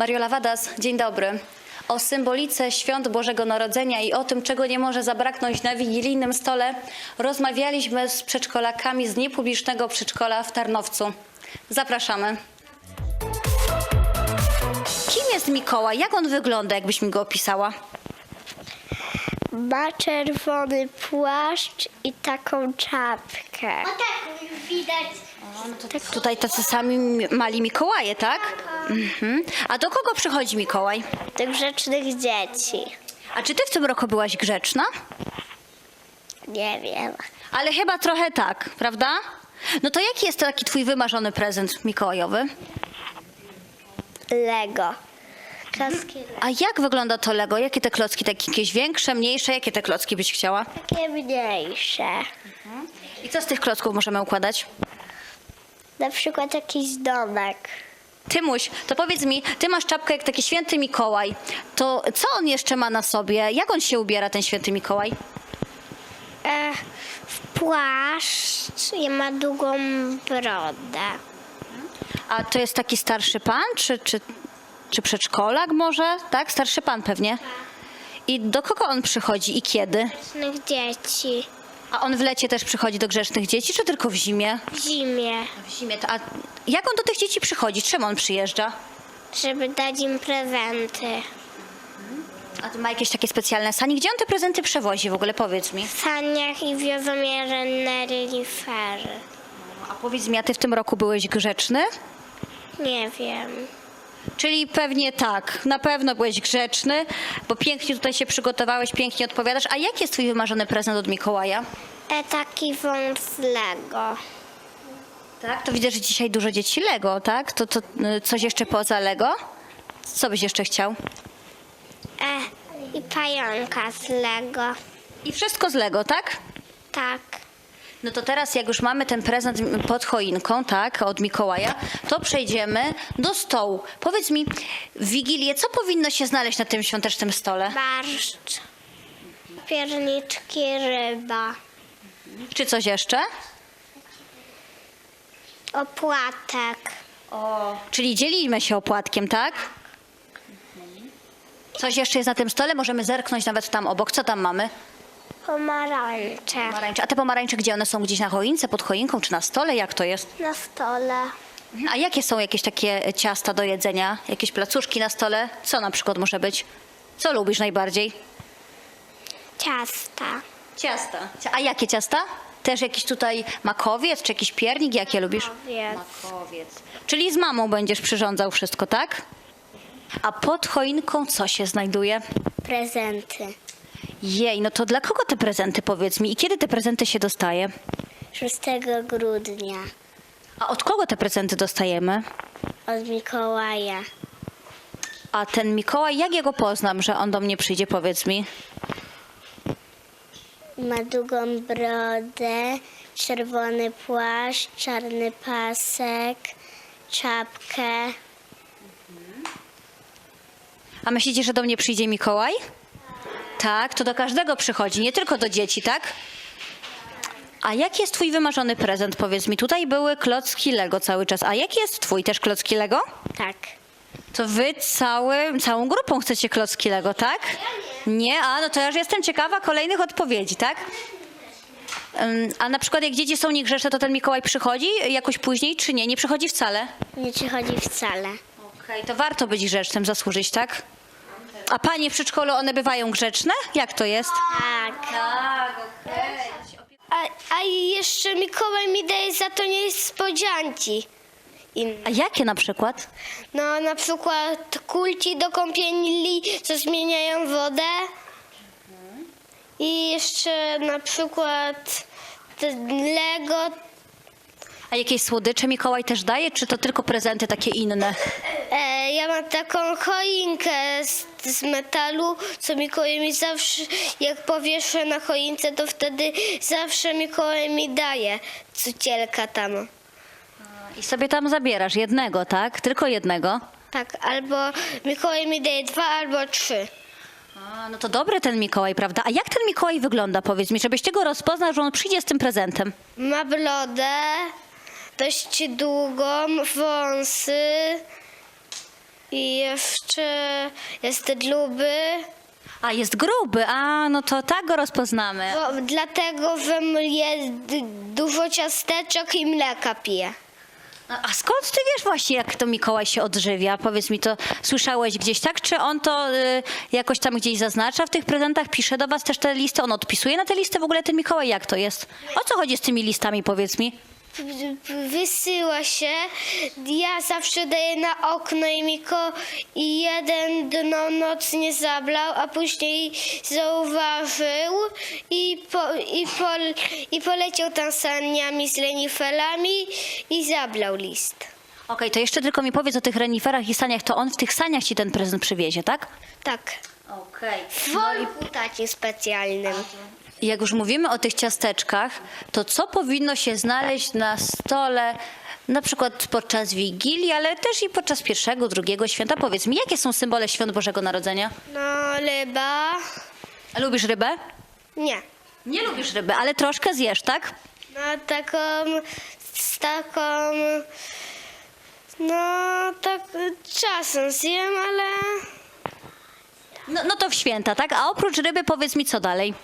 Mariola Wadas, dzień dobry. O symbolice świąt Bożego Narodzenia i o tym, czego nie może zabraknąć na wigilijnym stole, rozmawialiśmy z przedszkolakami z niepublicznego przedszkola w Tarnowcu. Zapraszamy. Kim jest Mikołaj? Jak on wygląda, jakbyś mi go opisała? Ma czerwony płaszcz i taką czapkę. O tak, widać. Tutaj tacy sami mali Mikołaje, tak? Mhm. A do kogo przychodzi Mikołaj? Do grzecznych dzieci. A czy ty w tym roku byłaś grzeczna? Nie wiem. Ale chyba trochę tak, prawda? No to jaki jest taki twój wymarzony prezent mikołajowy? Lego. Lego. A jak wygląda to Lego? Jakie te klocki? Takie jakieś większe, mniejsze? Jakie te klocki byś chciała? Takie mniejsze. I co z tych klocków możemy układać? Na przykład jakiś domek. Tymuś, to powiedz mi, ty masz czapkę jak taki święty Mikołaj. To co on jeszcze ma na sobie? Jak on się ubiera, ten święty Mikołaj? E, w płaszcz i ma długą brodę. A to jest taki starszy pan, czy, czy, czy przedszkolak może? Tak, starszy pan pewnie. I do kogo on przychodzi i kiedy? Grzecznych dzieci. A on w lecie też przychodzi do grzecznych dzieci, czy tylko w zimie? W zimie. W zimie. To, a jak on do tych dzieci przychodzi? Czym on przyjeżdża? Żeby dać im prezenty. A to ma jakieś takie specjalne sani? Gdzie on te prezenty przewozi w ogóle? Powiedz mi. W saniach i wiozą je na renifery. A powiedz mi, a ty w tym roku byłeś grzeczny? Nie wiem. Czyli pewnie tak, na pewno byłeś grzeczny, bo pięknie tutaj się przygotowałeś, pięknie odpowiadasz. A jaki jest twój wymarzony prezent od Mikołaja? E, taki wąt z Lego. Tak, to widzę, że dzisiaj dużo dzieci Lego, tak? To, to y, coś jeszcze poza Lego? Co byś jeszcze chciał? E, i pająka z Lego. I wszystko z Lego, tak? Tak. No to teraz, jak już mamy ten prezent pod choinką, tak, od Mikołaja, to przejdziemy do stołu. Powiedz mi, w Wigilię, co powinno się znaleźć na tym świątecznym stole? Barszcz. Pierniczki, ryba. Czy coś jeszcze? Opłatek. O. Czyli dzielimy się opłatkiem, tak? Coś jeszcze jest na tym stole? Możemy zerknąć nawet tam obok. Co tam mamy? Pomarańcze. Pomarańcze. A te pomarańcze, gdzie one są? Gdzieś na choince, pod choinką, czy na stole? Jak to jest? Na stole. A jakie są jakieś takie ciasta do jedzenia? Jakieś placuszki na stole? Co na przykład może być? Co lubisz najbardziej? Ciasta. Ciasta. A jakie ciasta? Też jakiś tutaj makowiec, czy jakiś piernik? Jakie lubisz? Makowiec. Makowiec. Czyli z mamą będziesz przyrządzał wszystko, tak? A pod choinką co się znajduje? Prezenty. Jej, no to dla kogo te prezenty, powiedz mi? I kiedy te prezenty się dostaje? 6 grudnia. A od kogo te prezenty dostajemy? Od Mikołaja. A ten Mikołaj, jak ja go poznam, że on do mnie przyjdzie, powiedz mi? Ma długą brodę, czerwony płaszcz, czarny pasek, czapkę. A myślicie, że do mnie przyjdzie Mikołaj? Tak, to do każdego przychodzi, nie tylko do dzieci, tak? A jaki jest twój wymarzony prezent? Powiedz mi, tutaj były klocki Lego cały czas. A jaki jest twój też klocki Lego? Tak. To wy cały, całą grupą chcecie klocki Lego, tak? Nie, a no to ja już jestem ciekawa kolejnych odpowiedzi, tak? A na przykład jak dzieci są niegrzeczne, to ten Mikołaj przychodzi jakoś później, czy nie? Nie przychodzi wcale? Nie przychodzi wcale. Okej, to warto być grzecznym, zasłużyć, tak? A panie w przedszkolu, one bywają grzeczne? Jak to jest? Tak. Tak, okej. A, a jeszcze Mikołaj mi daje za to niespodzianki. Inne. A jakie na przykład? No na przykład kulki do kąpieli, co zmieniają wodę. I jeszcze na przykład te Lego. A jakieś słodycze Mikołaj też daje, czy to tylko prezenty takie inne? E, ja mam taką choinkę z, z metalu, co Mikołaj mi zawsze, jak powieszę na choince, to wtedy zawsze Mikołaj mi daje cucielka tam. I sobie tam zabierasz jednego, tak? Tylko jednego? Tak, albo Mikołaj mi daje dwa albo trzy. A, no to dobry ten Mikołaj, prawda? A jak ten Mikołaj wygląda, powiedz mi, żebyś go rozpoznał, że on przyjdzie z tym prezentem? Ma brodę, dość długą, wąsy, I jeszcze jest gruby, A, jest gruby, a no to tak go rozpoznamy. bo dlatego że je dużo ciasteczek i mleka pije. A a skąd ty wiesz właśnie, jak to Mikołaj się odżywia? Powiedz mi to, słyszałeś gdzieś tak? Czy on to y, jakoś tam gdzieś zaznacza w tych prezentach? Pisze do was też te listy? On odpisuje na te listy w ogóle ten Mikołaj? Jak to jest? O co chodzi z tymi listami, powiedz mi? Wysyła się, ja zawsze daję na okno i Miko i jeden dno noc nie zablał, a później zauważył i, po, i, pol, i poleciał tam saniami z lenifelami i zablał list. Okej, to jeszcze tylko mi powiedz o tych reniferach i saniach. To on w tych saniach ci ten prezent przywiezie, tak? Tak. Okej. W worku takim specjalnym. Jak już mówimy o tych ciasteczkach, to co powinno się znaleźć na stole na przykład podczas Wigilii, ale też i podczas pierwszego, drugiego święta? Powiedz mi, jakie są symbole świąt Bożego Narodzenia? No, ryba. Lubisz rybę? Nie. Nie lubisz ryby, ale troszkę zjesz, tak? No, taką, z taką, no, tak czasem zjem, ale No, no to w święta, tak? A oprócz ryby powiedz mi, co dalej?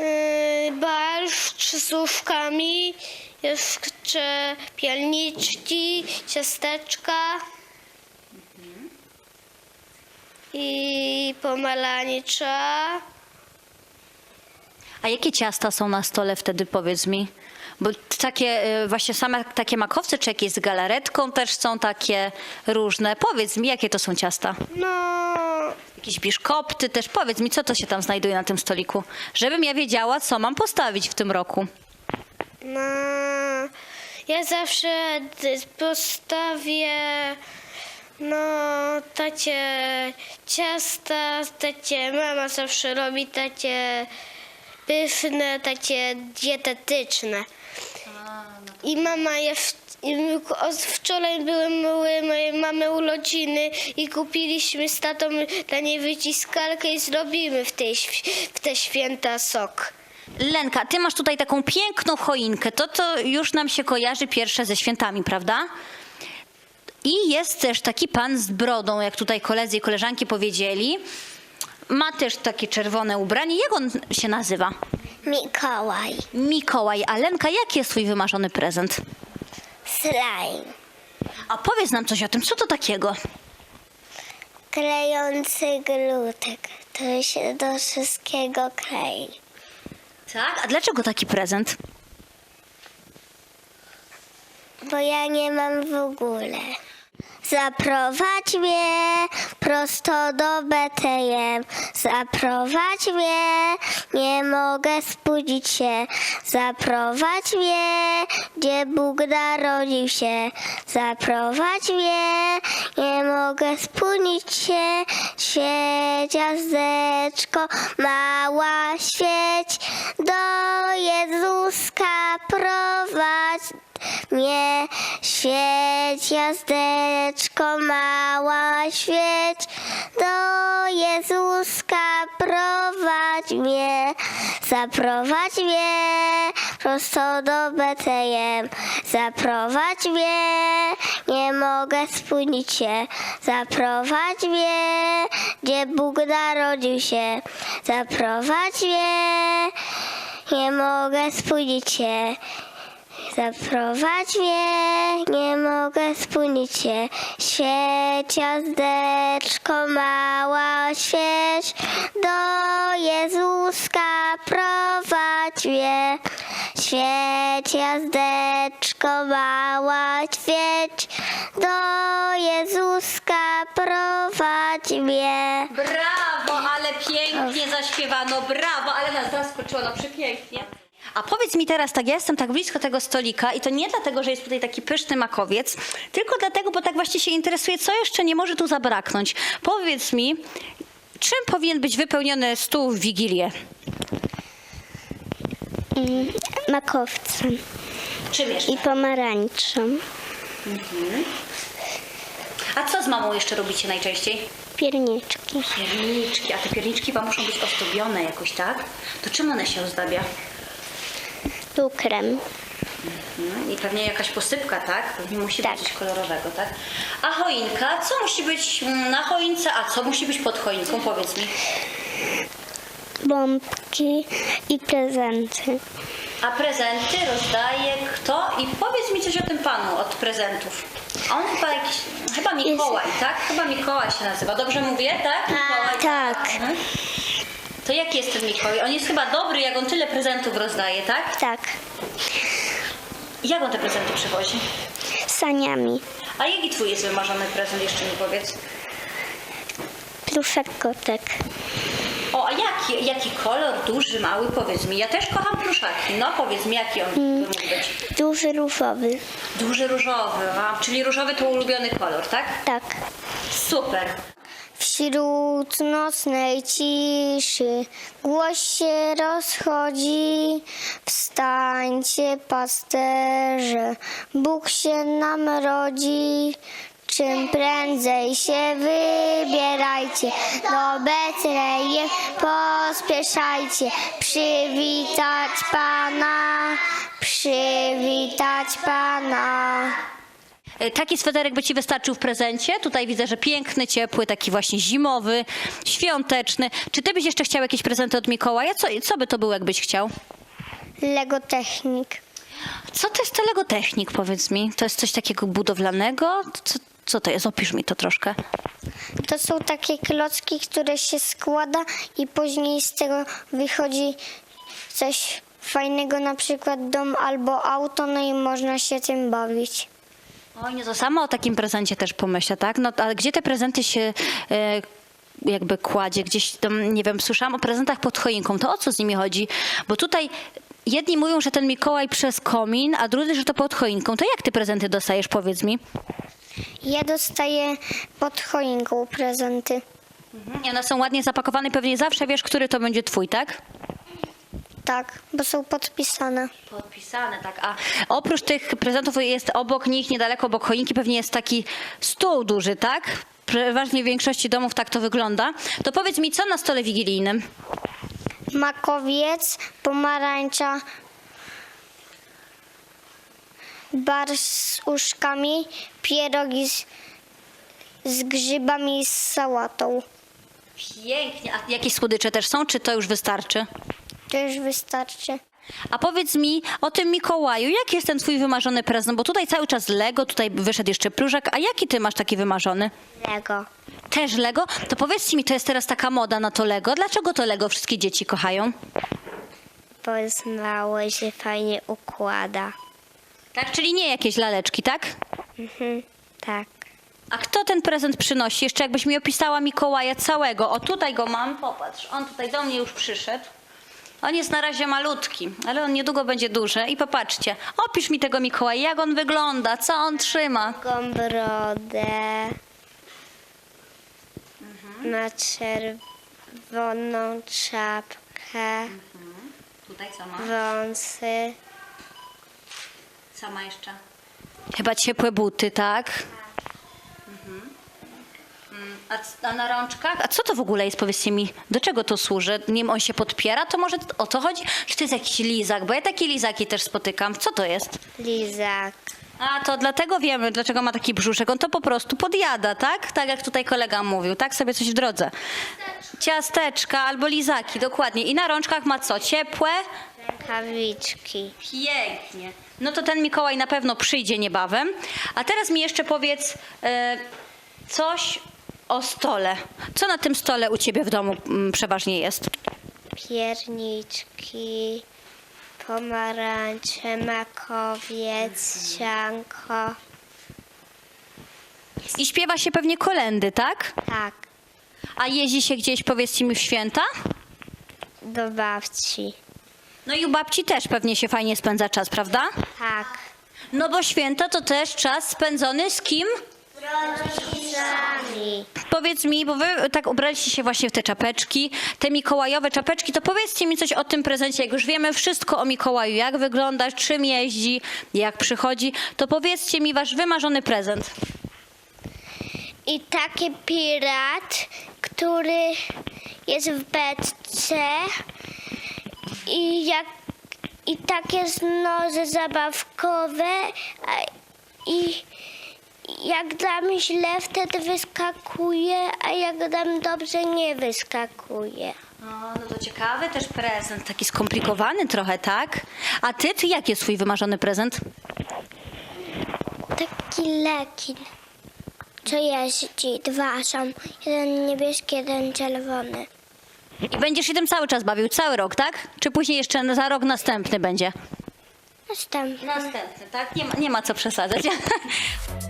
Yy, barszcz z łówkami, jeszcze pielniczki, ciasteczka i pomarańcza. A jakie ciasta są na stole wtedy, powiedz mi? Bo takie y, właśnie same takie makowce, czy jakieś z galaretką też są takie różne. Powiedz mi, jakie to są ciasta? No, Jakieś biszkopty też. Powiedz mi, co to się tam znajduje na tym stoliku? Żebym ja wiedziała, co mam postawić w tym roku. no, ja zawsze d- postawię, no, tacie ciasta, tacie, mama zawsze robi tacie pyszne, takie dietetyczne. I mama my- od Wczoraj były mojej mamy urodziny i kupiliśmy z tatą dla niej wyciskalkę i zrobimy w, tej, w te święta sok. Lenka, ty masz tutaj taką piękną choinkę. To, to już nam się kojarzy pierwsze ze świętami, prawda? I jest też taki pan z brodą, jak tutaj koledzy i koleżanki powiedzieli. Ma też takie czerwone ubranie. Jak on się nazywa? Mikołaj. Mikołaj. A Lenka, jaki jest twój wymarzony prezent? Slime. A powiedz nam coś o tym, co to takiego? Klejący glutek. To się do wszystkiego klei. Tak? A dlaczego taki prezent? Bo ja nie mam w ogóle. Zaprowadź mnie prosto do Betlejem. Zaprowadź mnie, nie mogę spóźnić się. Zaprowadź mnie, gdzie Bóg narodził się. Zaprowadź mnie, nie mogę spóźnić się. Świeć jazdeczko, mała świeć. Do Jezuska prowadź mnie świeć jazdeczko mała świeć do Jezuska prowadź mnie zaprowadź mnie prosto do Betlejem zaprowadź mnie nie mogę spóźnić się zaprowadź mnie gdzie Bóg narodził się zaprowadź mnie nie mogę spóźnić się Zaprowadź mnie, nie mogę spóźnić się. Świeć jazdeczko mała, świeć do Jezuska prowadź mnie. Świeć jazdeczko mała, świeć do Jezuska prowadź mnie. Brawo, ale pięknie zaśpiewano, brawo, ale nas zaskoczyło, no przepięknie. A powiedz mi teraz, tak ja jestem tak blisko tego stolika i to nie dlatego, że jest tutaj taki pyszny makowiec, tylko dlatego, bo tak właśnie się interesuję, co jeszcze nie może tu zabraknąć. Powiedz mi, czym powinien być wypełniony stół w Wigilię? Makowcem Czym jeszcze? i pomarańczą. A co z mamą jeszcze robicie najczęściej? Pierniczki. Pierniczki, a te pierniczki wam muszą być ozdobione jakoś, tak? To czym one się ozdabia? Cukrem. Mhm. I pewnie jakaś posypka, tak? Pewnie musi Tak. być coś kolorowego, tak? A choinka, co musi być na choince, a co musi być pod choinką? Powiedz mi. Bombki i prezenty. A prezenty rozdaje kto? I powiedz mi coś o tym panu od prezentów. A On chyba jakiś, chyba Mikołaj, tak? Chyba Mikołaj się nazywa. Dobrze mówię, tak? Mikołaj. Tak, Mhm. To jaki jest ten Mikołaj? On jest chyba dobry, jak on tyle prezentów rozdaje, tak? tak. Jak on te prezenty przywozi? Saniami. A jaki twój jest wymarzony prezent, jeszcze mi powiedz? Pluszek kotek. O, a jaki, jaki kolor? Duży, mały? Powiedz mi. Ja też kocham pluszaki. No powiedz mi, jaki on mógł być? Duży różowy. Duży różowy, a, czyli różowy to ulubiony kolor, tak? Tak. Super. Wśród nocnej ciszy głos się rozchodzi. Wstańcie, pasterze, Bóg się nam rodzi. Czym prędzej się wybierajcie, do Betlejem pospieszajcie. Przywitać Pana, przywitać Pana. E, Taki sweterek by ci wystarczył w prezencie. Tutaj widzę, że piękny, ciepły, taki właśnie zimowy, świąteczny. Czy ty byś jeszcze chciał jakieś prezenty od Mikołaja? Co, co by to było, jakbyś chciał? Lego Technik. Co to jest to Lego Technik, powiedz mi? To jest coś takiego budowlanego? Co, co to jest? Opisz mi to troszkę. To są takie klocki, które się składa i później z tego wychodzi coś fajnego, na przykład dom albo auto, no i można się tym bawić. Oj, nie, to samo o takim prezencie też pomyślę, tak? No, ale gdzie te prezenty się e, jakby kładzie? Gdzieś tam, nie wiem, słyszałam o prezentach pod choinką. To o co z nimi chodzi? Bo tutaj jedni mówią, że ten Mikołaj przez komin, a drudzy, że to pod choinką. To jak ty prezenty dostajesz, powiedz mi? Ja dostaję pod choinką prezenty. I one są ładnie zapakowane pewnie zawsze wiesz, który to będzie twój, tak? Tak, bo są podpisane. Podpisane, tak. A oprócz tych prezentów jest obok nich, niedaleko obok choinki, pewnie jest taki stół duży, tak? Przeważnie w większości domów tak to wygląda. To powiedz mi, co na stole wigilijnym? Makowiec, pomarańcza, bar z uszkami, pierogi z, z grzybami i z sałatą. Pięknie. A jakieś słodycze też są, czy to już wystarczy? To już wystarczy. A powiedz mi o tym Mikołaju, jaki jest ten twój wymarzony prezent? Bo tutaj cały czas Lego, tutaj wyszedł jeszcze pluszek, a jaki ty masz taki wymarzony? Lego. Też Lego? To powiedzcie mi, to jest teraz taka moda na to Lego. Dlaczego to Lego wszystkie dzieci kochają? Bo jest małe, się fajnie układa. Tak, czyli nie jakieś laleczki, tak? Tak. A kto ten prezent przynosi? Jeszcze jakbyś mi opisała Mikołaja całego. O, tutaj go mam, popatrz. On tutaj do mnie już przyszedł. On jest na razie malutki, ale on niedługo będzie duży. I popatrzcie, opisz mi tego Mikołaja, jak on wygląda, co on trzyma. Taką brodę. Ma czerwoną czapkę, Tutaj co ma? wąsy. Co ma jeszcze? Chyba ciepłe buty, tak? A, a na rączkach? A co to w ogóle jest, powiedzcie mi, do czego to służy? Nim on się podpiera, to może o to chodzi? Czy to jest jakiś lizak? Bo ja takie lizaki też spotykam. Co to jest? Lizak. A to dlatego wiemy, dlaczego ma taki brzuszek. On to po prostu podjada, tak? Tak jak tutaj kolega mówił, tak sobie coś w drodze. Ciasteczka albo lizaki, dokładnie. I na rączkach ma co? Ciepłe? Rękawiczki. Pięknie. No to ten Mikołaj na pewno przyjdzie niebawem. A teraz mi jeszcze powiedz e, coś o stole. Co na tym stole u ciebie w domu mm, przeważnie jest? Pierniczki, pomarańcze, makowiec, sianko. I śpiewa się pewnie kolendy, tak? Tak, A jeździ się gdzieś, powiedzcie mi, w święta? do babci. No i u babci też pewnie się fajnie spędza czas, prawda? Tak. No bo święta to też czas spędzony z kim? Rodzicami. Powiedz mi, bo wy tak ubraliście się właśnie w te czapeczki, te mikołajowe czapeczki, to powiedzcie mi coś o tym prezencie. Jak już wiemy wszystko o Mikołaju, jak wygląda, czym jeździ, jak przychodzi, to powiedzcie mi wasz wymarzony prezent. I taki pirat, który jest w beczce i jak i takie noże zabawkowe i jak dam źle, wtedy wyskakuje, a jak dam dobrze, nie wyskakuje. O, no to ciekawy też prezent, taki skomplikowany trochę, tak? A ty, ty jaki jest twój wymarzony prezent? Taki lekin, co jeździ, dwa są, jeden niebieski, jeden czerwony. I będziesz się tym cały czas bawił, cały rok, tak? Czy później jeszcze za rok następny będzie? Następny. Następny, tak? Nie ma, nie ma co przesadzać.